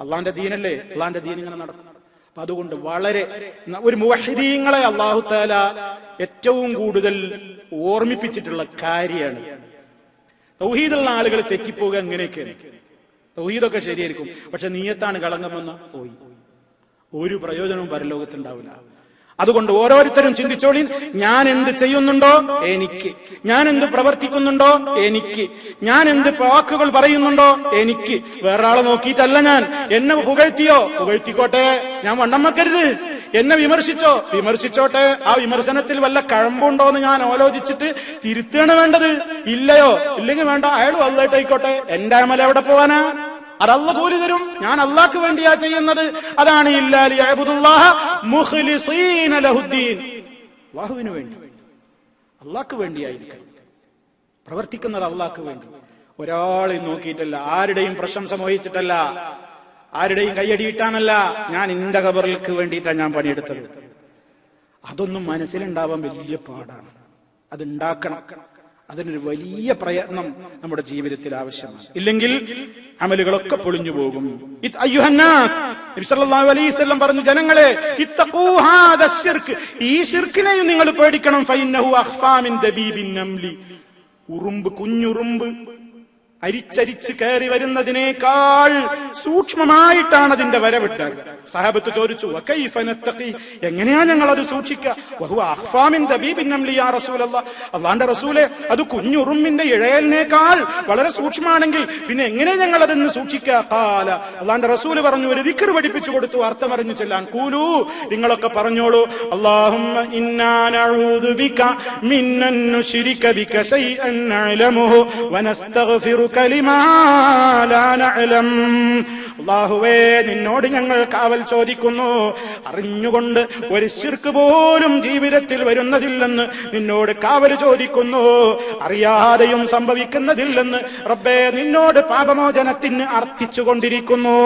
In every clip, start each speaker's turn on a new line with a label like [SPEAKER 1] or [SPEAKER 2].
[SPEAKER 1] അള്ളാന്റെ ദീനല്ലേ? അള്ളാന്റെ ദീൻ ഇങ്ങനെ നടക്കും. അപ്പൊ അതുകൊണ്ട് വളരെ ഒരു മുവഹിദീങ്ങളെ അള്ളാഹു താല ഏറ്റവും കൂടുതൽ ഓർമ്മിപ്പിച്ചിട്ടുള്ള കാര്യമാണ്. തൗഹീദുള്ള ആളുകൾ തെറ്റിപ്പോവുക എങ്ങനെയൊക്കെയാണ് തൗഹീദൊക്കെ ശരിയായിരിക്കും. പക്ഷെ നീയത്താണ് കളങ്കമെന്ന്? പോയി. ഒരു പ്രയോജനവും പരലോകത്തുണ്ടാവില്ല. അതുകൊണ്ട് ഓരോരുത്തരും ചിന്തിച്ചോളി ഞാൻ എന്ത് ചെയ്യുന്നുണ്ടോ? എനിക്ക്. ഞാൻ എന്ത് പ്രവർത്തിക്കുന്നുണ്ടോ? എനിക്ക്. ഞാൻ എന്ത് വാക്കുകൾ പറയുന്നുണ്ടോ? എനിക്ക്. വേറെ ആളെ നോക്കിയിട്ടല്ല ഞാൻ. എന്നെ പുകഴ്ത്തിയോ? പുകഴ്ത്തിക്കോട്ടെ. ഞാൻ വണ്ണം വെക്കരുത് എന്നെ വിമർശിച്ചോ? വിമർശിച്ചോട്ടെ. ആ വിമർശനത്തിൽ വല്ല കഴമ്പുണ്ടോ എന്ന് ഞാൻ ആലോചിച്ചിട്ട് തിരുത്തുകയാണ് വേണ്ടത്. ഇല്ലയോ? ഇല്ലെങ്കിൽ വേണ്ട. അയാൾ വലുതായിട്ടായിക്കോട്ടെ എന്റെ അമല എവിടെ പോവാനാ? അത് അല്ല കൂലി തരും. ഞാൻ അള്ളാക്ക് വേണ്ടിയാ ചെയ്യുന്നത്. അതാണ് വേണ്ടി. അള്ളാഹ്ക്ക് വേണ്ടിയായിരിക്കണം. പ്രവർത്തിക്കുന്നത് അള്ളാക്ക് വേണ്ടി. ഒരാളെ നോക്കിയിട്ടല്ല. ആരുടെയും പ്രശംസ മോഹിച്ചിട്ടല്ല. ആരുടെയും കൈയടിയിട്ടാണല്ല. ഞാൻ എന്റെ കബറിൽക്ക് വേണ്ടിയിട്ടാണ് ഞാൻ പണിയെടുത്തത്. അതൊന്നും മനസ്സിലുണ്ടാവാൻ വലിയ പാടാണ്. അതുണ്ടാക്കണം അതിനൊരു വലിയ പ്രയത്നം നമ്മുടെ ജീവിതത്തിൽ ആവശ്യമാണ്. ഇല്ലെങ്കിൽ അമലുകളൊക്കെ പൊളിഞ്ഞു പോകും. പറഞ്ഞു ജനങ്ങളെ ഈ നിങ്ങൾ പേടിക്കണം. ഉറുമ്പ് കുഞ്ഞുറുമ്പ് അരിച്ചരിച്ച് കയറി വരുന്നതിനേക്കാൾ സൂക്ഷ്മമായിട്ടാണ് അതിന്റെ വരവിട്ടുക സഹാബത്ത് ചോദിച്ചു? എങ്ങനെയാ ഞങ്ങൾ അത് സൂക്ഷിക്കുക അള്ളാന്റെ റസൂലെ അത് കുഞ്ഞുറുമ്പിന്റെ ഇഴയലിനേക്കാൾ വളരെ സൂക്ഷ്മമാണെങ്കിൽ പിന്നെ എങ്ങനെ ഞങ്ങൾ അതെന്ന് സൂക്ഷിക്കുക അള്ളാന്റെ റസൂൽ പറഞ്ഞു ഒരു ദിക്കർ പഠിപ്പിച്ചു കൊടുത്തു അർത്ഥമറിഞ്ഞു ചെല്ലാൻ. കൂലു നിങ്ങളൊക്കെ പറഞ്ഞോളൂ. അള്ളാഹും അള്ളാഹുവേ നിന്നോട് ഞങ്ങൾ കാവൽ ചോദിക്കുന്നു. അറിഞ്ഞുകൊണ്ട് ഒരു ശിർക്ക് പോലും ജീവിതത്തിൽ വരുന്നതില്ലെന്ന് നിന്നോട് കാവൽ ചോദിക്കുന്നു. അറിയാതെയും സംഭവിക്കുന്നതില്ലെന്ന് റബ്ബേ നിന്നോട് പാപമോചനത്തിന് അർത്ഥിച്ചുകൊണ്ടിരിക്കുന്നു.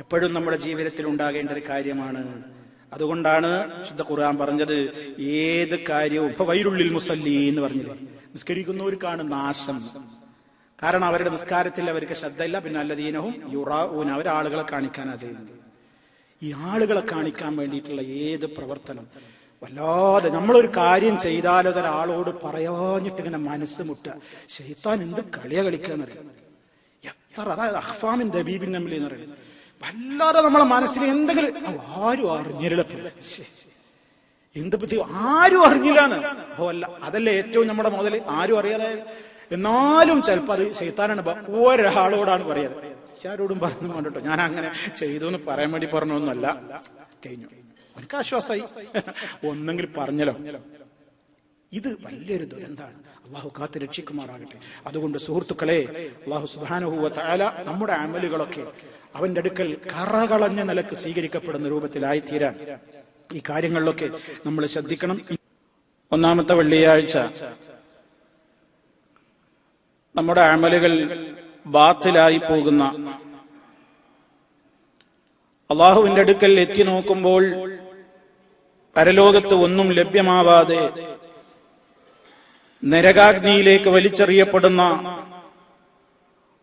[SPEAKER 1] എപ്പോഴും നമ്മുടെ ജീവിതത്തിൽ ഉണ്ടാകേണ്ട ഒരു കാര്യമാണ്. അതുകൊണ്ടാണ് ശുദ്ധ ഖുർആൻ പറഞ്ഞത് ഏത് കാര്യവും ഇപ്പൊ വൈരുള്ളിൽ മുസല്ലി എന്ന് പറഞ്ഞില്ലേ? നിസ്കരിക്കുന്നവർക്കാണ് നാശം. കാരണം അവരുടെ നിസ്കാരത്തിൽ അവർക്ക് ശ്രദ്ധയില്ല. പിന്നെ അല്ലദീനവും യുറാഊൻ അവർ ആളുകളെ കാണിക്കാനാ ചെയ്യുന്നത്. ഈ ആളുകളെ കാണിക്കാൻ വേണ്ടിയിട്ടുള്ള ഏത് പ്രവർത്തനം? വല്ലാതെ നമ്മളൊരു കാര്യം ചെയ്താലോ ഒരാളോട് പറയാഞ്ഞിട്ട് ഇങ്ങനെ മനസ്സ് മുട്ടുക. ഷെയ്ത്താൻ എന്ത് കളിയാ കളിക്കാന്നറിയാം? എത്ര അതായത് അഹ്ഫാമിൻ ദബീബിൻ എന്ന് പറയുന്നത്. വല്ലാതെ നമ്മളെ മനസ്സിൽ എന്തെങ്കിലും ആരും അറിഞ്ഞില്ല എന്തിപ്പോ ചെയ്യും ആരും അറിഞ്ഞില്ലാന്ന്. അല്ല അതല്ലേ ഏറ്റവും നമ്മുടെ മുതൽ ആരും അറിയാതെ എന്നാലും ചിലപ്പോ അത് ചെയ്താനാണ് ഒരാളോടാണ് പറയാത്. ആരോടും പറഞ്ഞു കണ്ടിട്ടോ. ഞാൻ അങ്ങനെ ചെയ്തു എന്ന് പറയാൻ വേണ്ടി പറഞ്ഞൊന്നുമല്ല. കഴിഞ്ഞു. എനിക്ക് ആശ്വാസമായി ഒന്നെങ്കിൽ പറഞ്ഞല്ലോ. ഇത് വലിയൊരു ദുരന്താണ്. അള്ളാഹു കാത്ത് രക്ഷിക്കുമാറാകട്ടെ. അതുകൊണ്ട് സുഹൃത്തുക്കളെ അള്ളാഹു സുബാനുഹൂവ താല നമ്മുടെ അമലുകളൊക്കെ അവന്റെ അടുക്കൽ കറകളഞ്ഞ നിലയ്ക്ക് സ്വീകരിക്കപ്പെടുന്ന രൂപത്തിലായിത്തീരാൻ. ഈ കാര്യങ്ങളിലൊക്കെ നമ്മൾ ശ്രദ്ധിക്കണം. ഒന്നാമത്തെ വെള്ളിയാഴ്ച നമ്മുടെ അമലുകൾ ബാത്തിലായി പോകുന്ന അള്ളാഹുവിന്റെ അടുക്കൽ എത്തി നോക്കുമ്പോൾ പരലോകത്ത് ഒന്നും ലഭ്യമാവാതെ നരകാഗ്നിയിലേക്ക് വലിച്ചെറിയപ്പെടുന്ന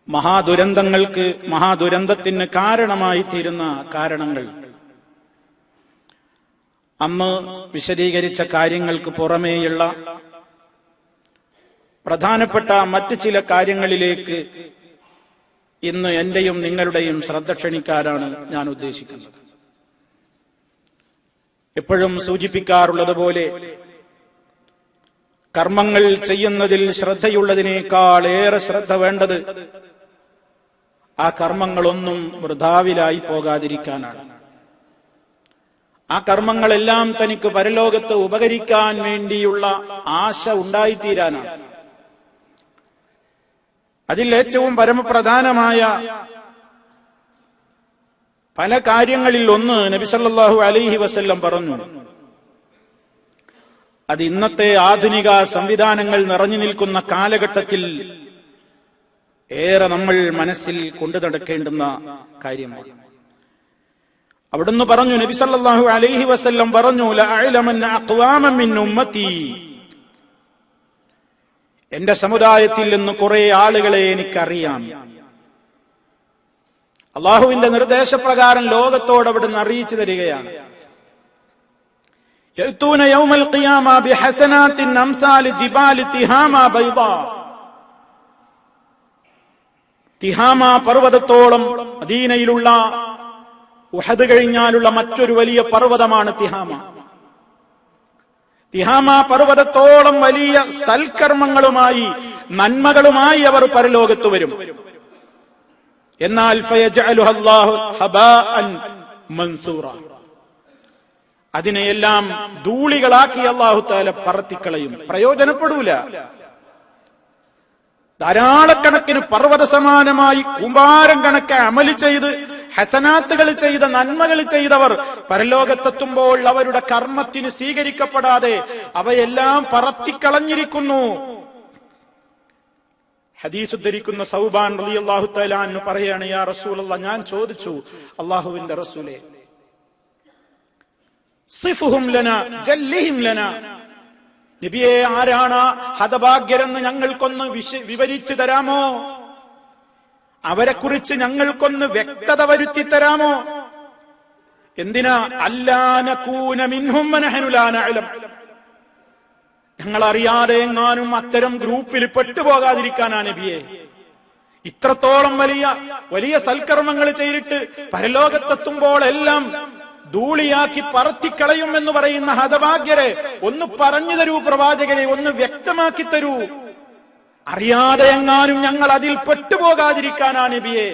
[SPEAKER 1] മഹാദുരന്തങ്ങൾക്ക് മഹാദുരന്തത്തിന് കാരണമായി തീരുന്ന കാരണങ്ങൾ. അന്ന് വിശദീകരിച്ച കാര്യങ്ങൾക്ക് പുറമേയുള്ള പ്രധാനപ്പെട്ട മറ്റ് ചില കാര്യങ്ങളിലേക്ക് ഇന്ന് എന്റെയും നിങ്ങളുടെയും ശ്രദ്ധ ക്ഷണിക്കാനാണ് ഞാൻ ഉദ്ദേശിക്കുന്നത്. എപ്പോഴും സൂചിപ്പിക്കാറുള്ളത് പോലെ കർമ്മങ്ങൾ ചെയ്യുന്നതിൽ ശ്രദ്ധയുള്ളതിനേക്കാൾ ഏറെ ശ്രദ്ധ വേണ്ടത് ആ കർമ്മങ്ങളൊന്നും വൃഥാവിലായി പോകാതിരിക്കാനാണ്. ആ കർമ്മങ്ങളെല്ലാം തനിക്ക് പരലോകത്ത് ഉപകരിക്കാൻ വേണ്ടിയുള്ള ആശ ഉണ്ടായിത്തീരാനാണ്. അതിൽ ഏറ്റവും പരമപ്രധാനമായ പല കാര്യങ്ങളിൽ ഒന്ന് നബിസല്ലാഹു അലൈഹി വസല്ലം പറഞ്ഞു. അത് ഇന്നത്തെ ആധുനിക സംവിധാനങ്ങൾ നിറഞ്ഞു നിൽക്കുന്ന കാലഘട്ടത്തിൽ ഏറെ നമ്മൾ മനസ്സിൽ കൊണ്ടു നടക്കേണ്ടുന്ന കാര്യമാണ്. അവിടുന്ന് പറഞ്ഞു നബി സല്ലല്ലാഹു അലൈഹി വസല്ലം പറഞ്ഞു എന്റെ സമുദായത്തിൽ നിന്ന് കുറെ ആളുകളെ എനിക്കറിയാം. അള്ളാഹുവിന്റെ നിർദ്ദേശപ്രകാരം ലോകത്തോട് അവിടുന്ന് അറിയിച്ചു തരികയാണ്. തിഹാമ പർവതത്തോളം അദീനയിലുള്ള ഉഹദ് കഴിഞ്ഞാലുള്ള മറ്റൊരു വലിയ പർവതമാണ് തിഹാമ. തിഹാമ പർവതത്തോളം വലിയ സൽക്കർമ്മങ്ങളുമായി നന്മകളുമായി അവർ പരലോകത്ത് വരും. എന്നാൽ മൻസൂറ. അതിനെയെല്ലാം ധൂളികളാക്കി അള്ളാഹു താല പറത്തിക്കളയും. പ്രയോജനപ്പെടൂല. ധാരാളക്കണക്കിന് പർവത സമാനമായി കുമ്പാരം കണക്കെ അമലി ചെയ്ത് ഹസനാത്തുകൾ ചെയ്ത നന്മകൾ ചെയ്തവർ പരലോകത്തെത്തുമ്പോൾ അവരുടെ കർമ്മത്തിന് സ്വീകരിക്കപ്പെടാതെ അവയെല്ലാം പറത്തിക്കളഞ്ഞിരിക്കുന്നു. ഹദീസ് ഉദ്ധരിക്കുന്ന സൗബാൻ അലി അള്ളാഹു തലാന്ന് പറയാണ് യാ റസൂലുള്ള ഞാൻ ചോദിച്ചു അള്ളാഹുവിന്റെ റസൂലെ സിഫുഹും ജല്ലിഹിം നബിയെ ആരാണ് ഹതഭാഗ്യരെന്ന് ഞങ്ങൾക്കൊന്ന് വിവരിച്ചു തരാമോ? അവരെക്കുറിച്ച് ഞങ്ങൾക്കൊന്ന് വ്യക്തത വരുത്തി തരാമോ എന്തിനാ അല്ലാനകൂന മിൻഹും മനഹനുലാനഅലം ഞങ്ങൾ അറിയാതെ എങ്ങാനും അത്തരം ഗ്രൂപ്പിൽ പെട്ടുപോകാതിരിക്കാനാ നബിയെ. ഇത്രത്തോളം വലിയ വലിയ സൽക്കർമ്മങ്ങൾ ചെയ്തിട്ട് പരലോകത്തെത്തുമ്പോൾ എല്ലാം ധൂളിയാക്കി പറത്തിക്കളയും എന്ന് പറയുന്ന ഹതഭാഗ്യരെ ഒന്ന് പറഞ്ഞു തരൂ പ്രവാചകരെ ഒന്ന് വ്യക്തമാക്കി തരൂ. അറിയാതെ എങ്ങാനും ഞങ്ങൾ അതിൽ പെട്ടുപോകാതിരിക്കാനാ നബിയെ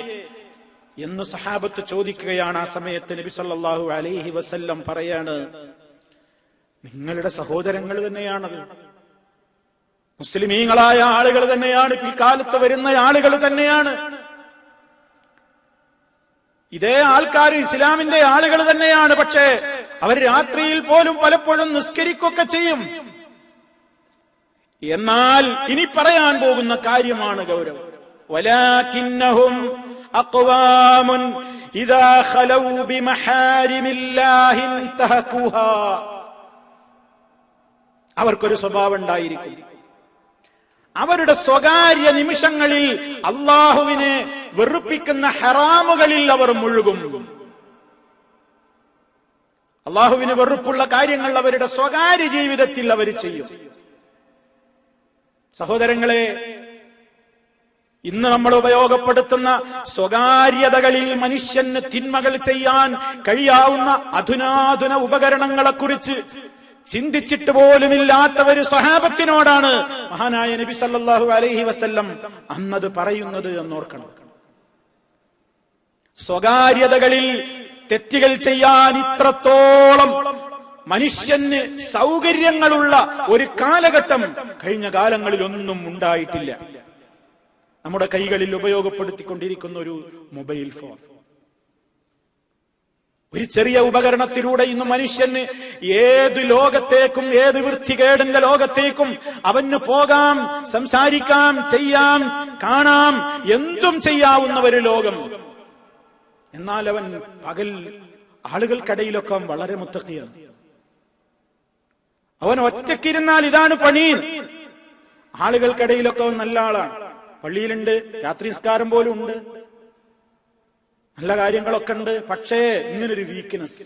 [SPEAKER 1] എന്ന് സഹാബത്ത് ചോദിക്കുകയാണ് ആ സമയത്ത് നബി സല്ലാഹു അലൈഹി വസല്ലം പറയാണ് നിങ്ങളുടെ സഹോദരങ്ങൾ തന്നെയാണത്. മുസ്ലിമീങ്ങളായ ആളുകൾ തന്നെയാണ് പിൽക്കാലത്ത് വരുന്ന ആളുകൾ തന്നെയാണ്. ഇതേ ആൾക്കാർ ഇസ്ലാമിന്റെ ആളുകൾ തന്നെയാണ് പക്ഷേ അവർ രാത്രിയിൽ പോലും പലപ്പോഴും നിസ്കരിക്കൊക്കെ ചെയ്യും. എന്നാൽ ഇനി പറയാൻ പോകുന്ന കാര്യമാണ് ഗൗരവം. വലാകിന്നഹും ഇദാ ഖലൗ അവർക്കൊരു സ്വഭാവം ഉണ്ടായിരിക്കും. അവരുടെ സ്വകാര്യ നിമിഷങ്ങളിൽ അള്ളാഹുവിനെ വെറുപ്പിക്കുന്ന ഹറാമുകളിൽ അവർ മുഴുകും. അള്ളാഹുവിന് വെറുപ്പുള്ള കാര്യങ്ങൾ അവരുടെ സ്വകാര്യ ജീവിതത്തിൽ അവർ ചെയ്യും. സഹോദരങ്ങളെ ഇന്ന് നമ്മൾ ഉപയോഗപ്പെടുത്തുന്ന സ്വകാര്യതകളിൽ മനുഷ്യന് തിന്മകൾ ചെയ്യാൻ കഴിയാവുന്ന അധുനാധുന ഉപകരണങ്ങളെക്കുറിച്ച് ചിന്തിച്ചിട്ട് പോലുമില്ലാത്ത ഒരു സഹാബത്തിനോടാണ് മഹാനായ നബി സല്ലാഹു അലൈഹി വസ്ല്ലം അന്നത് പറയുന്നത് എന്നോർക്കണം. സ്വകാര്യതകളിൽ തെറ്റുകൾ ചെയ്യാൻ ഇത്രത്തോളം മനുഷ്യന് സൗകര്യങ്ങളുള്ള ഒരു കാലഘട്ടം കഴിഞ്ഞ കാലങ്ങളിൽ ഒന്നും ഉണ്ടായിട്ടില്ല. നമ്മുടെ കൈകളിൽ ഉപയോഗപ്പെടുത്തിക്കൊണ്ടിരിക്കുന്ന ഒരു മൊബൈൽ ഫോൺ. ഒരു ചെറിയ ഉപകരണത്തിലൂടെ ഇന്ന് മനുഷ്യന് ഏത് ലോകത്തേക്കും ഏത് വൃത്തികേടിന്റെ ലോകത്തേക്കും അവന് പോകാം സംസാരിക്കാം ചെയ്യാം കാണാം എന്തും ചെയ്യാവുന്ന ഒരു ലോകം. എന്നാൽ അവൻ പകൽ ആളുകൾക്കിടയിലൊക്കെ വളരെ മുത്തക്കിയാണ്. അവൻ ഒറ്റക്കിരുന്നാൽ ഇതാണ് പണി. ആളുകൾക്കിടയിലൊക്കെ അവൻ നല്ല ആളാണ്. പള്ളിയിലുണ്ട് രാത്രി നിസ്കാരം പോലും ഉണ്ട്. നല്ല കാര്യങ്ങളൊക്കെ ഉണ്ട് പക്ഷേ ഇങ്ങനൊരു വീക്ക്നെസ്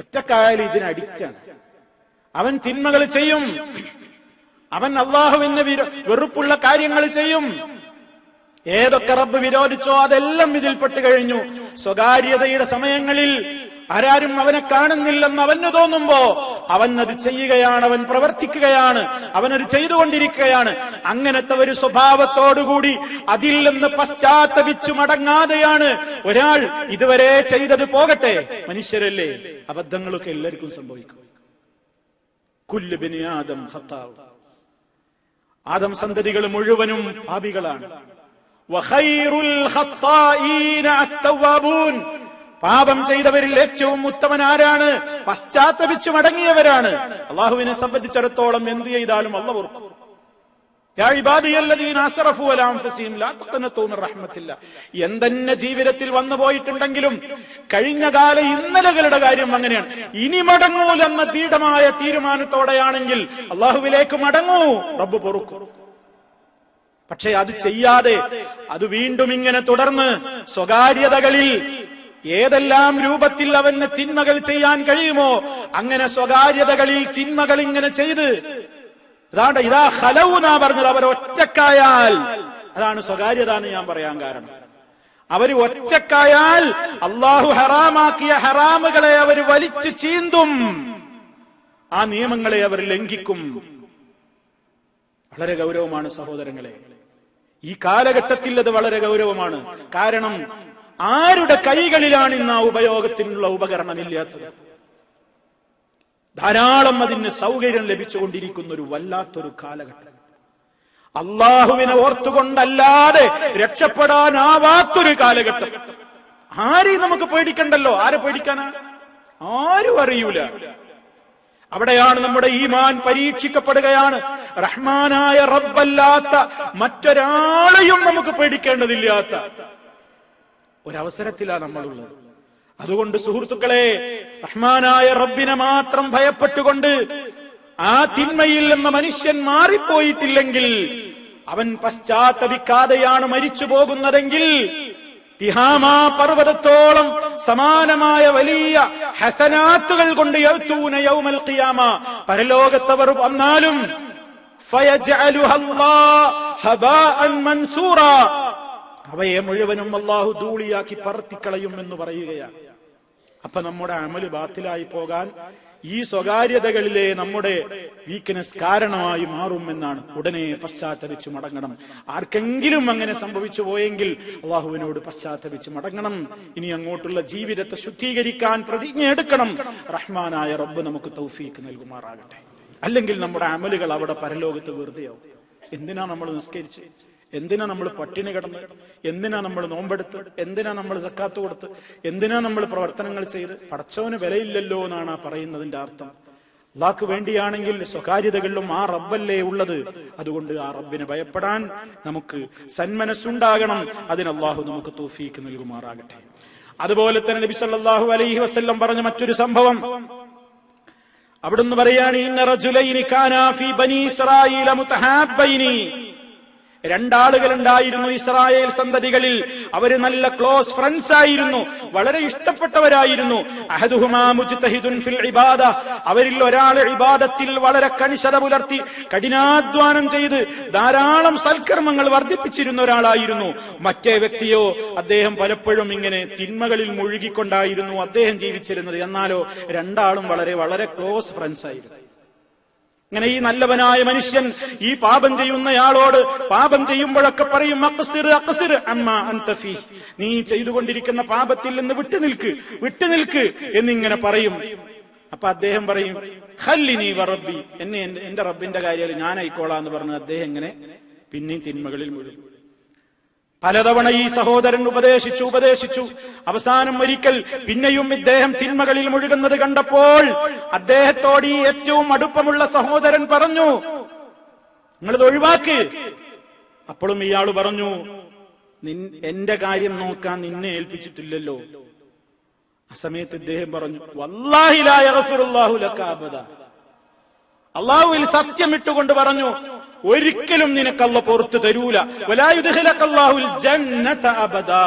[SPEAKER 1] ഒറ്റക്കായാലും ഇതിന് അഡിക്റ്റാണ് അവൻ തിന്മകൾ ചെയ്യും. അവൻ അള്ളാഹുവിന് വെറുപ്പുള്ള കാര്യങ്ങൾ ചെയ്യും. ഏതൊക്കെ റബ്ബ് വിരോധിച്ചോ അതെല്ലാം ഇതിൽപ്പെട്ട് കഴിഞ്ഞു. സ്വകാര്യതയുടെ സമയങ്ങളിൽ ആരാരും അവനെ കാണുന്നില്ലെന്ന് അവന് തോന്നുമ്പോ അവൻ അത് ചെയ്യുകയാണ് അവൻ പ്രവർത്തിക്കുകയാണ് അവനത് ചെയ്തുകൊണ്ടിരിക്കുകയാണ്. അങ്ങനത്തെ ഒരു സ്വഭാവത്തോടുകൂടി അതിൽ നിന്ന് പശ്ചാത്തപിച്ചു മടങ്ങാതെയാണ് ഒരാൾ ഇതുവരെ ചെയ്തത് പോകട്ടെ. മനുഷ്യരല്ലേ? അബദ്ധങ്ങളൊക്കെ എല്ലാവർക്കും സംഭവിക്കും. കുല്ല് ഖത്താവ് ആദം സന്തതികൾ മുഴുവനും പാപികളാണ്. അത്തവ്വാബൂൻ. പാപം ചെയ്തവരിൽ ഏറ്റവും ഉത്തമൻ ആരാണ്? പശ്ചാത്തപിച്ചു മടങ്ങിയവരാണ്. അള്ളാഹുവിനെ സംബന്ധിച്ചിടത്തോളം എന്ത് ചെയ്താലും അല്ല ഓർക്കും. എന്തെന്നെ ജീവിതത്തിൽ വന്നു പോയിട്ടുണ്ടെങ്കിലും കഴിഞ്ഞ കാല ഇന്നലകളുടെ കാര്യം അങ്ങനെയാണ്. ഇനി മടങ്ങൂലെന്ന ദീഢമായ തീരുമാനത്തോടെയാണെങ്കിൽ അള്ളാഹുവിലേക്ക് മടങ്ങൂ റബ്ബ് പൊറുക്കും. പക്ഷെ അത് ചെയ്യാതെ അത് വീണ്ടും ഇങ്ങനെ തുടർന്ന് സ്വകാര്യതകളിൽ ഏതെല്ലാം രൂപത്തിൽ അവന് തിന്മകൾ ചെയ്യാൻ കഴിയുമോ അങ്ങനെ സ്വകാര്യതകളിൽ തിന്മകൾ ഇങ്ങനെ ചെയ്ത്. അതാണ്ട് ഇതാ ഹലവുനാ പറഞ്ഞത് അവർ ഒറ്റക്കായാൽ. അതാണ് സ്വകാര്യത എന്ന് ഞാൻ പറയാൻ കാരണം. അവർ ഒറ്റക്കായാൽ അള്ളാഹു ഹറാമാക്കിയ ഹറാമുകളെ അവർ വലിച്ചു ചീന്തും ആ നിയമങ്ങളെ അവർ ലംഘിക്കും. വളരെ ഗൗരവമാണ് സഹോദരങ്ങളെ. ഈ കാലഘട്ടത്തിൽ അത് വളരെ ഗൗരവമാണ്. കാരണം ആരുടെ കൈകളിലാണ് ഇന്ന് ആ ഉപയോഗത്തിനുള്ള ഉപകരണമില്ലാത്തത്? ധാരാളം അതിന് സൗകര്യം ലഭിച്ചുകൊണ്ടിരിക്കുന്ന ഒരു വല്ലാത്തൊരു കാലഘട്ടം. അള്ളാഹുവിനെ ഓർത്തുകൊണ്ടല്ലാതെ രക്ഷപ്പെടാനാവാത്തൊരു കാലഘട്ടം. ആരെയും നമുക്ക് പേടിക്കണ്ടല്ലോ? ആരെ പേടിക്കാനാ? ആരും അറിയൂല. അവിടെയാണ് നമ്മുടെ ഈമാൻ പരീക്ഷിക്കപ്പെടുകയാണ്. റഹ്മാനായ റബ്ബല്ലാത്ത മറ്റൊരാളെയും നമുക്ക് പേടിക്കേണ്ടതില്ലാത്ത ഒരവസരത്തിലാണ് നമ്മളുള്ളത്. അതുകൊണ്ട് സുഹൃത്തുക്കളെ റഹ്മാനായ റബ്ബിനെ മാത്രം ഭയപ്പെട്ടുകൊണ്ട് ആ തിന്മയിൽ നിന്ന് മനുഷ്യൻ മാറിപ്പോയിട്ടില്ലെങ്കിൽ അവൻ പശ്ചാത്തപിക്കാതെയാണ് മരിച്ചു പോകുന്നതെങ്കിൽ തിഹാമാ പർവതത്തോളം സമാനമായ വലിയ ഹസനാത്തുകൾ കൊണ്ട് യൗമൽ ഖിയാമ പരലോകത്തവർ വന്നാലും ഫയജ്അലുഹ അല്ലാഹ് ഹബാഅൻ മൻസൂറാ അവയെ മുഴുവനും അള്ളാഹു ധൂളിയാക്കി പറത്തിക്കളയും എന്ന് പറയുകയാണ്. അപ്പൊ നമ്മുടെ അമൽ ബാത്തിലായി പോകാൻ ഈ സ്വകാര്യതകളിലെ നമ്മുടെ വീക്ക്നെസ് കാരണമായി മാറും എന്നാണ്. ഉടനെ പശ്ചാത്തപിച്ച് മടങ്ങണം. ആർക്കെങ്കിലും അങ്ങനെ സംഭവിച്ചു പോയെങ്കിൽ അള്ളാഹുവിനോട് പശ്ചാത്തപിച്ച് മടങ്ങണം. ഇനി അങ്ങോട്ടുള്ള ജീവിതത്തെ ശുദ്ധീകരിക്കാൻ പ്രതിജ്ഞ എടുക്കണം. റഹ്മാനായ റബ്ബ് നമുക്ക് തൗഫീക്ക് നൽകുമാറാകട്ടെ. അല്ലെങ്കിൽ നമ്മുടെ അമലുകൾ അവിടെ പരലോകത്ത് വെറുതെയാവും. എന്തിനാ നമ്മൾ നിസ്കരിച്ച്? എന്തിനാ നമ്മൾ പട്ടിണി കിടന്ന്? എന്തിനാ നമ്മൾ നോമ്പെടുത്ത്? എന്തിനാ നമ്മൾ സക്കാത്ത് കൊടുത്ത്? എന്തിനാ നമ്മൾ പ്രവർത്തനങ്ങൾ ചെയ്ത്? പടച്ചവന് വിലയില്ലല്ലോ എന്നാണ് ആ പറയുന്നതിന്റെ അർത്ഥം. അള്ളാഹ്ക്ക് വേണ്ടിയാണെങ്കിൽ സ്വകാര്യതകളിലും ആ റബ്ബല്ലേ ഉള്ളത്. അതുകൊണ്ട് ആ റബ്ബിനെ ഭയപ്പെടാൻ നമുക്ക് സന്മനസ്സുണ്ടാകണം. അതിന് അള്ളാഹു നമുക്ക് തോഫീക്ക് നൽകുമാറാകട്ടെ. അതുപോലെ തന്നെ നബി സല്ലല്ലാഹു അലൈഹി വസല്ലം പറഞ്ഞ മറ്റൊരു സംഭവം. അവിടുന്ന് പറയാണ് ഇന്ന റജുലൈനി കാനാ ഫീ ബനി ഇസ്രായീല മുതഹാബൈനി രണ്ടാളുകൾ ഉണ്ടായിരുന്നു ഇസ്രായേൽ സന്തതികളിൽ. അവർ നല്ല ക്ലോസ് ഫ്രണ്ട്സ് ആയിരുന്നു. വളരെ ഇഷ്ടപ്പെട്ടവരായിരുന്നു. ഫിൽ ഇബാദ. അവരിൽ ഒരാൾ ഇബാദത്തിൽ വളരെ കണിശത പുലർത്തി കഠിനാധ്വാനം ചെയ്ത് ധാരാളം സൽക്കർമ്മങ്ങൾ വർദ്ധിപ്പിച്ചിരുന്ന ഒരാളായിരുന്നു. മറ്റേ വ്യക്തിയോ അദ്ദേഹം പലപ്പോഴും ഇങ്ങനെ തിന്മകളിൽ മുഴുകിക്കൊണ്ടായിരുന്നു അദ്ദേഹം ജീവിച്ചിരുന്നത്. എന്നാലോ രണ്ടാളും വളരെ വളരെ ക്ലോസ് ഫ്രണ്ട്സ് ആയിരുന്നു. അങ്ങനെ ഈ നല്ലവനായ മനുഷ്യൻ ഈ പാപം ചെയ്യുന്നയാളോട് പാപം ചെയ്യുമ്പോഴൊക്കെ പറയും അക്സിർ അക്സിർ അമ്മ അന്തഫി നീ ചെയ്തുകൊണ്ടിരിക്കുന്ന പാപത്തിൽ നിന്ന് വിട്ടുനിൽക്ക് വിട്ടുനിൽക്ക് എന്നിങ്ങനെ പറയും. അപ്പൊ അദ്ദേഹം പറയും ഹല്ലിനി വറബി എന്നെ എന്റെ- റബ്ബിന്റെ കാര്യം ഞാനായിക്കോളാന്ന് പറഞ്ഞ് അദ്ദേഹം ഇങ്ങനെ പിന്നെയും തിന്മകളിൽ മുഴുകും. പലതവണ ഈ സഹോദരൻ ഉപദേശിച്ചു ഉപദേശിച്ചു. അവസാനം ഒരിക്കൽ പിന്നെയും ഇദ്ദേഹം തിന്മകളിൽ മുഴുകുന്നത് കണ്ടപ്പോൾ അദ്ദേഹത്തോട് ഈ ഏറ്റവും അടുപ്പമുള്ള സഹോദരൻ പറഞ്ഞു നിങ്ങളിത് ഒഴിവാക്ക്. അപ്പോഴും ഇയാൾ പറഞ്ഞു "നിൻ- എന്റെ കാര്യം നോക്കാൻ നിന്നെ ഏൽപ്പിച്ചിട്ടില്ലല്ലോ. ആ സമയത്ത് ഇദ്ദേഹം പറഞ്ഞു വല്ലാഹി ലാ യഗ്ഫിറുല്ലാഹു ലക അബദ. അള്ളാഹുവിൽ സത്യമിട്ടുകൊണ്ട് പറഞ്ഞു ഒരിക്കലും നിനക്കല്ല പുറത്തു തരൂല. വലായുദ്ഖിലക്കല്ലാഹുൽ ജന്നത അബദാ.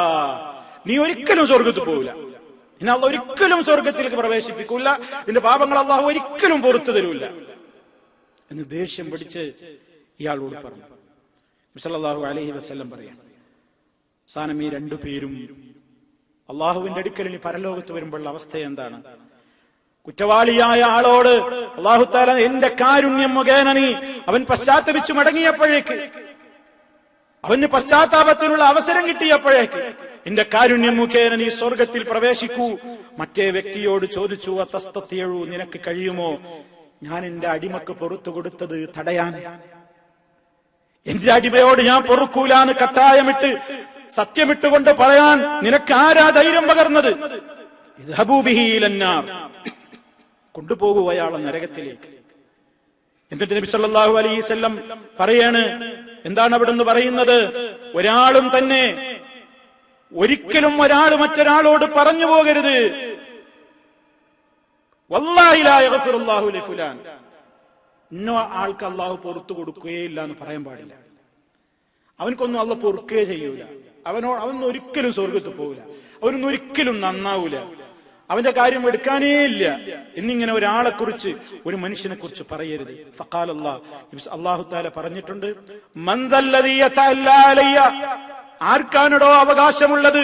[SPEAKER 1] നീ ഒരിക്കലും സ്വർഗത്തിൽ പോവില്ല. നിന്നെ അള്ള ഒരിക്കലും സ്വർഗത്തിലേക്ക് പ്രവേശിപ്പിക്കൂല. നിന്റെ പാപങ്ങൾ അള്ളാഹു ഒരിക്കലും പുറത്തു തരൂല. എന്ന് ദേഷ്യം പിടിച്ച് ഇയാളോട് പറഞ്ഞു. സല്ലല്ലാഹു അലഹി വസല്ലം പറയാം സാനം ഈ രണ്ടു പേരും അള്ളാഹുവിന്റെ അടുക്കൽ ഇനി പരലോകത്ത് വരുമ്പോഴുള്ള അവസ്ഥ എന്താണ്? കുറ്റവാളിയായ ആളോട് അള്ളാഹുത്താല എന്റെ കാരുണ്യം മുഖേന നീ അവൻ പശ്ചാത്തപിച്ചു മടങ്ങിയപ്പോഴേക്ക് അവന് പശ്ചാത്താപത്തിനുള്ള അവസരം കിട്ടിയപ്പോഴേക്ക് എന്റെ കാരുണ്യം മുഖേന നീ സ്വർഗത്തിൽ പ്രവേശിക്കൂ. മറ്റേ വ്യക്തിയോട് ചോദിച്ചു അത്തസ്തത്തിയഴു നിനക്ക് കഴിയുമോ? ഞാൻ എന്റെ അടിമക്ക് പുറത്തു കൊടുത്തത് തടയാൻ. എന്റെ അടിമയോട് ഞാൻ പൊറുക്കൂലാന്ന് കട്ടായമിട്ട് സത്യമിട്ടുകൊണ്ട് പറയാൻ നിനക്ക് ആരാ ധൈര്യം പകർന്നത്? കൊണ്ടുപോകൂ അയാളെ നരകത്തിലേക്ക്. എന്നിട്ട് നബി സല്ലല്ലാഹു അലൈഹി വസല്ലം പറയാണ് എന്താണ് അവിടുന്ന് പറയുന്നത്? ഒരാളും തന്നെ ഒരിക്കലും ഒരാൾ മറ്റൊരാളോട് പറഞ്ഞു പോകരുത്. ഇന്ന ആൾക്ക് അള്ളാഹു പുറത്തു കൊടുക്കുകയില്ല എന്ന് പറയാൻ പാടില്ല. അവനക്കൊന്നും അള്ള പൊറുക്കുകയേ ചെയ്യൂല. അവനോ അവനൊന്നും ഒരിക്കലും സ്വർഗത്ത് പോകില്ല അവനൊന്നും ഒരിക്കലും നന്നാവൂല. അവന്റെ കാര്യം എടുക്കാനേ ഇല്ല. എന്നിങ്ങനെ ഒരാളെ കുറിച്ച് ഒരു മനുഷ്യനെ കുറിച്ച് പറയരുത്. അള്ളാഹു താല പറഞ്ഞിട്ടുണ്ട്. ആർക്കാണടോ അവകാശമുള്ളത്?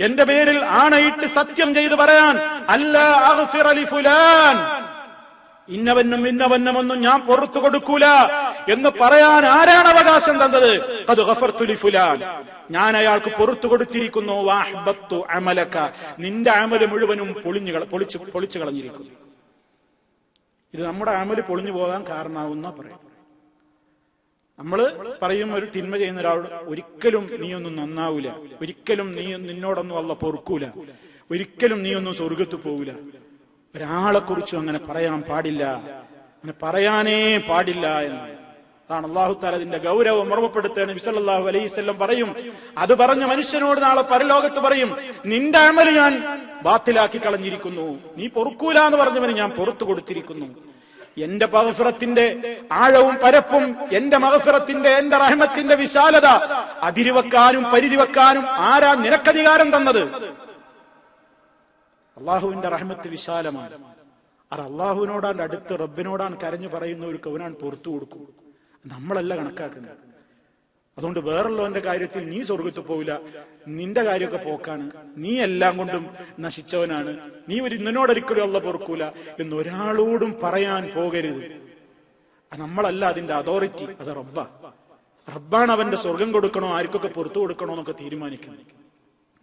[SPEAKER 1] എന്റെ പേരിൽ ആണയിട്ട് സത്യം ചെയ്ത് പറയാൻ അല്ല ഇന്നവനും ഫുലാൻ ഇന്നവനും ഒന്നും ഞാൻ പുറത്തു കൊടുക്കൂല. എന്ന് പറയാൻ ആരാണ് അവകാശം തന്നത്? അത് ഗഫർതു ലി ഫുലാൻ. ഞാൻ അയാൾക്ക് പുറത്തു കൊടുത്തിരിക്കുന്നു. വാഹ്ബത്തു അമലക. നിന്റെ അമൽ മുഴുവനും പൊളിഞ്ഞു പൊളിച്ചു പൊളിച്ചു കളഞ്ഞിരിക്കുന്നു ഇത് നമ്മുടെ അമൽ പൊളിഞ്ഞു പോകാൻ കാരണമാവുന്ന പറയാം നമ്മൾ പറയും ഒരു തിന്മ ചെയ്യുന്ന ഒരാളോട് ഒരിക്കലും നീയൊന്നും നന്നാവൂല. ഒരിക്കലും നീ നിന്നോടൊന്നും അല്ല പൊറുക്കൂല. ഒരിക്കലും നീയൊന്നും സ്വർഗത്ത് പോകൂല ഒരാളെ കുറിച്ചും അങ്ങനെ പറയാൻ പാടില്ല. അങ്ങനെ പറയാനേ പാടില്ല എന്നാണ് അതാണ് അള്ളാഹു താല അതിന്റെ ഗൗരവം ഓർമ്മപ്പെടുത്തുകയാണ് വിസലല്ലാഹു അലൈവല്ലം പറയും. അത് പറഞ്ഞ മനുഷ്യനോട് നാളെ പരലോകത്ത് പറയും നിന്റെ അമൽ ഞാൻ ബാത്തിലാക്കി കളഞ്ഞിരിക്കുന്നു. നീ പൊറുക്കൂല എന്ന് പറഞ്ഞവന് ഞാൻ പുറത്തു കൊടുത്തിരിക്കുന്നു. എന്റെ മഹഫിറത്തിന്റെ ആഴവും പരപ്പും എന്റെ മഹഫിറത്തിന്റെ എന്റെ റഹ്മത്തിന്റെ വിശാലത അതിരുവെക്കാനും പരിധി വെക്കാനും ആരാ നിനക്കധികാരം തന്നത്? അള്ളാഹുവിന്റെ റഹ്മത്ത് വിശാലമാണ്. അത് അള്ളാഹുവിനോടാണ് അടുത്ത് റബ്ബിനോടാണ് കരഞ്ഞു പറയുന്നവർക്ക് അവനാണ് പുറത്തു കൊടുക്കും. നമ്മളല്ല കണക്കാക്കുന്നത്. അതുകൊണ്ട് വേറുള്ളവന്റെ കാര്യത്തിൽ നീ സ്വർഗത്ത് പോവില്ല. നിന്റെ കാര്യമൊക്കെ പോക്കാണ്. നീ എല്ലാം കൊണ്ടും നശിച്ചവനാണ്. നീ ഒരു ഇന്നനോടൊരിക്കലും അല്ല പൊറുക്കൂല എന്ന് ഒരാളോടും പറയാൻ പോകരുത്. നമ്മളല്ല അതിന്റെ അതോറിറ്റി. അത് റബ്ബ. റബ്ബാണ് അവന്റെ സ്വർഗം കൊടുക്കണോ ആർക്കൊക്കെ പുറത്തു കൊടുക്കണോ എന്നൊക്കെ തീരുമാനിക്കുന്നത്.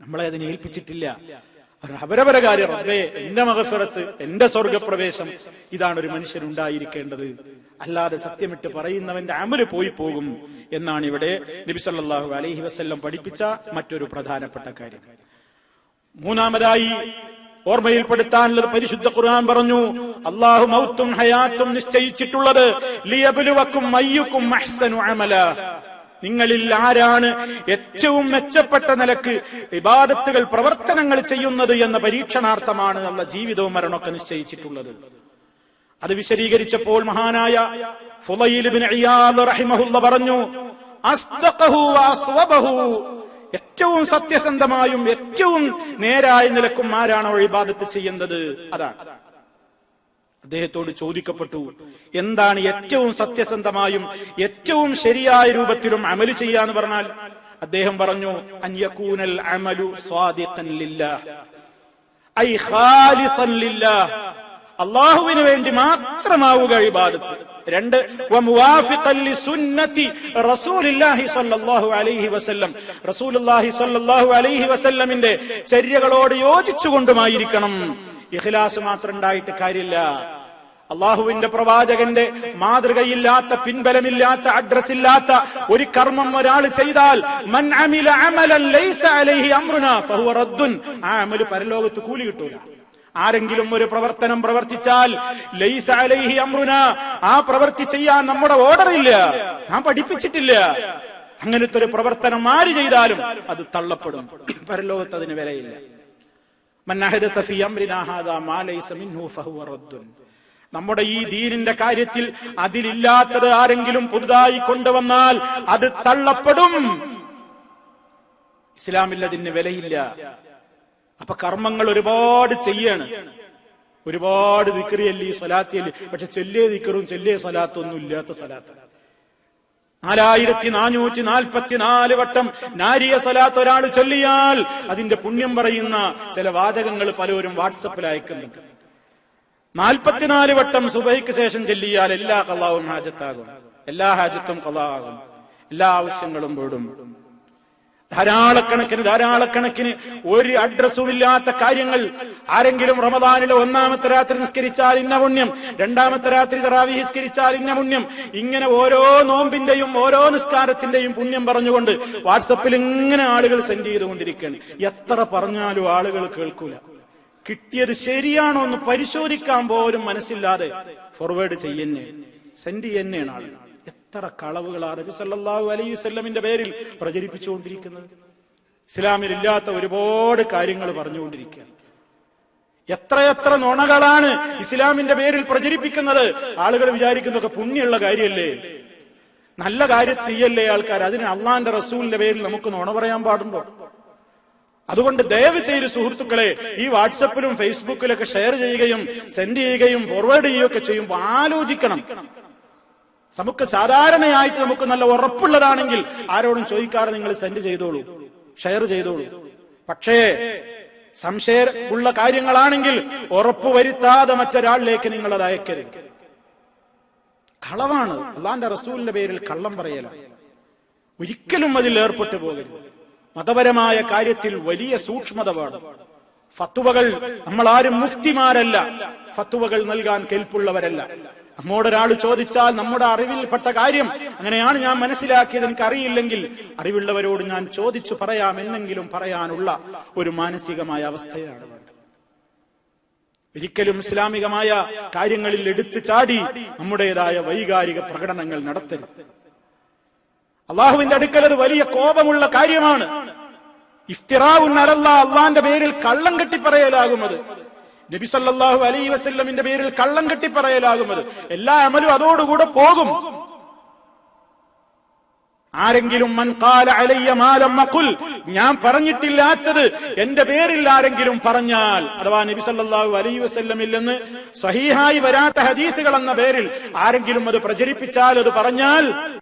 [SPEAKER 1] നമ്മളെ അതിനെ ഏൽപ്പിച്ചിട്ടില്ല. അവരവരെ കാര്യം. റബ്ബേ എന്റെ മകഫിറത്ത് എന്റെ സ്വർഗപ്രവേശം ഇതാണ് ഒരു മനുഷ്യൻ ഉണ്ടായിരിക്കേണ്ടത്. അല്ലാതെ സത്യമിട്ട് പറയുന്നവന്റെ അമൽ പോയി പോകും എന്നാണ് ഇവിടെ നബിസല്ലാഹു അലൈഹി വസല്ലം പഠിപ്പിച്ച മറ്റൊരു പ്രധാനപ്പെട്ട കാര്യം. മൂന്നാമതായി ഓർമ്മയിൽപ്പെടുത്താനുള്ളത് പരിശുദ്ധ ഖുർആൻ പറഞ്ഞു അള്ളാഹു മൗത്തും ഹയാത്തും നിശ്ചയിച്ചിട്ടുള്ളത് ലിയബുലുവക്കും മയ്യുക്കും അഹ്സനു അമല. നിങ്ങളിൽ ആരാണ് ഏറ്റവും മെച്ചപ്പെട്ട നിലയ്ക്ക് വിവാദത്തുകൾ പ്രവർത്തനങ്ങൾ ചെയ്യുന്നത് എന്ന പരീക്ഷണാർത്ഥമാണ് അല്ല ജീവിതവും മരണമൊക്കെ നിശ്ചയിച്ചിട്ടുള്ളത്. അത് വിശദീകരിച്ചപ്പോൾ മഹാനായ പറഞ്ഞു ഏറ്റവും സത്യസന്ധമായും ഏറ്റവും നേരായ നിലക്കും ആരാണോ ഇബാദത്ത് ചെയ്യുന്നത് അതാണ്. അദ്ദേഹത്തോട് ചോദിക്കപ്പെട്ടു എന്താണ് ഏറ്റവും സത്യസന്ധമായും ഏറ്റവും ശരിയായ രൂപത്തിലും അമൽ ചെയ്യാന്ന് പറഞ്ഞാൽ? അദ്ദേഹം പറഞ്ഞു അൻയകൂനൽ അമലു സ്വാദിഖൻ ഐ ഖാലിസൻ അള്ളാഹുവിന് വേണ്ടി മാത്രമാവുക ഇബാദത്ത്. രണ്ട് റസൂലുള്ളാഹി സ്വല്ലല്ലാഹു അലൈഹി വസല്ലമിന്റെ ചര്യകളോട് യോജിച്ചുകൊണ്ടുമായിരിക്കണം. ഇഖ്ലാസ് മാത്രം ഉണ്ടായിട്ട് കാര്യമില്ല. അള്ളാഹുവിന്റെ പ്രവാചകന്റെ മാതൃകയില്ലാത്ത പിൻബലമില്ലാത്ത അഡ്രസ് ഇല്ലാത്ത ഒരു കർമ്മം ഒരാൾ ചെയ്താൽ മൻ അമില ലൈസ അലൈഹി പരലോകത്ത് കൂലി കിട്ടൂല. ആരെങ്കിലും ഒരു പ്രവർത്തനം പ്രവർത്തിച്ചാൽ ലൈസ അലൈഹി അമ്രുന ആ പ്രവർത്തി ചെയ്യാൻ നമ്മുടെ ഓർഡർ ഇല്ല. ഞാൻ പഠിപ്പിച്ചിട്ടില്ല. അങ്ങനത്തെ ഒരു പ്രവർത്തനം ആര് ചെയ്താലും അത് തള്ളപ്പെടും. പരലോകത്ത് അതിന് വിലയില്ല. നമ്മുടെ ഈ ദീനിന്റെ കാര്യത്തിൽ അതിലില്ലാത്തത് ആരെങ്കിലും പുതുതായി കൊണ്ടുവന്നാൽ അത് തള്ളപ്പെടും. ഇസ്ലാമിൽ അതിന് വിലയില്ല. അപ്പൊ കർമ്മങ്ങൾ ഒരുപാട് ചെയ്യാണ്. ഒരുപാട് ദിക്കറിയല്ലേ സ്വലാത്തിയല്ലേ? പക്ഷെ ചൊല്ലേ ദിക്കറും ചൊല്ലേ സ്വലാത്തൊന്നും ഇല്ലാത്ത സ്വലാത്ത്. നാലായിരത്തി നാനൂറ്റി നാൽപ്പത്തിനാല് വട്ടം നാരിയ സലാത്ത് ഒരാൾ ചൊല്ലിയാൽ അതിന്റെ പുണ്യം പറയുന്ന ചില വാചകങ്ങൾ പലരും വാട്സപ്പിൽ അയക്കുന്നുണ്ട്. നാൽപ്പത്തിനാല് വട്ടം സുബൈക്ക് ശേഷം ചൊല്ലിയാൽ എല്ലാ കലാവും ഹാജത്താകും. എല്ലാ ഹാജത്തും കലാകും എല്ലാ ആവശ്യങ്ങളും വീടും ധാരാളക്കണക്കിന് ധാരാളക്കണക്കിന് ഒരു അഡ്രസ്സും ഇല്ലാത്ത കാര്യങ്ങൾ ആരെങ്കിലും റമദാനിലെ ഒന്നാമത്തെ രാത്രി നിസ്കരിച്ചാൽ ഇന്ന പുണ്യം രണ്ടാമത്തെ രാത്രി തറാവി നിസ്കരിച്ചാൽ ഇന്ന പുണ്യം. ഇങ്ങനെ ഓരോ നോമ്പിന്റെയും ഓരോ നിസ്കാരത്തിന്റെയും പുണ്യം പറഞ്ഞുകൊണ്ട് വാട്സപ്പിൽ ഇങ്ങനെ ആളുകൾ സെൻഡ് ചെയ്തുകൊണ്ടിരിക്കുകയാണ്. എത്ര പറഞ്ഞാലും ആളുകൾ കേൾക്കൂല. കിട്ടിയത് ശരിയാണോ എന്ന് പരിശോധിക്കാൻ പോലും മനസ്സില്ലാതെ ഫോർവേഡ് ചെയ്യുന്നേ സെൻഡ് ചെയ്യുന്നതാണ് ആളുകൾ. എത്ര കളവുകളാണ് നബി സല്ലല്ലാഹു അലൈഹി വസല്ലമിന്റെ പേരിൽ പ്രചരിപ്പിച്ചുകൊണ്ടിരിക്കുന്നത്? ഇസ്ലാമിൽ ഇല്ലാത്ത ഒരുപാട് കാര്യങ്ങൾ പറഞ്ഞുകൊണ്ടിരിക്കുകയാണ്. എത്രയെത്ര നുണകളാണ് ഇസ്ലാമിന്റെ പേരിൽ പ്രചരിപ്പിക്കുന്നത്? ആളുകൾ വിചാരിക്കുന്നതൊക്കെ പുണ്യമുള്ള കാര്യമല്ലേ? നല്ല കാര്യം ചെയ്യല്ലേ ആൾക്കാർ? അതിന് അള്ളാന്റെ റസൂലിന്റെ പേരിൽ നമുക്ക് നുണ പറയാൻ പാടുണ്ടോ? അതുകൊണ്ട് ദയവ് ചെയ്ത് സുഹൃത്തുക്കളെ ഈ വാട്സപ്പിലും ഫേസ്ബുക്കിലൊക്കെ ഷെയർ ചെയ്യുകയും സെൻഡ് ചെയ്യുകയും ഫോർവേഡ് ചെയ്യുകയൊക്കെ ചെയ്യുമ്പോൾ ആലോചിക്കണം. നമുക്ക് സാധാരണയായിട്ട് നമുക്ക് നല്ല ഉറപ്പുള്ളതാണെങ്കിൽ ആരോടും ചോദിക്കാതെ നിങ്ങൾ സെൻഡ് ചെയ്തോളൂ ഷെയർ ചെയ്തോളൂ. പക്ഷേ സംശയം ഉള്ള കാര്യങ്ങളാണെങ്കിൽ ഉറപ്പ് വരുത്താതെ മറ്റൊരാളിലേക്ക് നിങ്ങൾ അത് അയക്കരുത്. കളവാണ്. അള്ളാന്റെ റസൂലിന്റെ പേരിൽ കള്ളം പറയലാണ് ഒരിക്കലും അതിൽ ഏർപ്പെട്ടു പോകരുത്. മതപരമായ കാര്യത്തിൽ വലിയ സൂക്ഷ്മത വേണം. ഫത്തുവകൾ നമ്മൾ ആരും മുഫ്തിമാരല്ല. ഫത്തുവകൾ നൽകാൻ കെൽപ്പുള്ളവരല്ല. നമ്മോടൊരാൾ ചോദിച്ചാൽ നമ്മുടെ അറിവിൽപ്പെട്ട കാര്യം. അങ്ങനെയാണ് ഞാൻ മനസ്സിലാക്കിയത്. എനിക്ക് അറിയില്ലെങ്കിൽ അറിവുള്ളവരോട് ഞാൻ ചോദിച്ചു പറയാം എന്നെങ്കിലും പറയാനുള്ള ഒരു മാനസികമായ അവസ്ഥയാണ് ഒരിക്കലും ഇസ്ലാമികമായ കാര്യങ്ങളിൽ എടുത്തു ചാടി നമ്മുടേതായ വൈകാരിക പ്രകടനങ്ങൾ നടത്തരുത്. അള്ളാഹുവിന്റെ അടുക്കൽ ഒരു വലിയ കോപമുള്ള കാര്യമാണ്. ഇഫ്തിറാവുന്നരല്ല അള്ളാന്റെ പേരിൽ കള്ളം കെട്ടിപ്പറയലാകുമത് നബി സല്ലല്ലാഹു അലൈഹി വസല്ലമിന്റെ പേരിൽ കള്ളം കെട്ടി പറയലാകുന്നത്. എല്ലാ അമലും അതോടുകൂടെ പോകും. ആരെങ്കിലും അലയ്യ ഞാൻ പറഞ്ഞിട്ടില്ലാത്തത് എന്റെ പേരിൽ ആരെങ്കിലും പറഞ്ഞാൽ അഥവാ നബി സല്ലല്ലാഹു അലൈ വസല്ലമിൽ നിന്ന് സഹീഹായി വരാത്ത ഹദീസുകൾ എന്ന പേരിൽ ആരെങ്കിലും അത് പ്രചരിപ്പിച്ചാൽ അത് പറഞ്ഞാൽ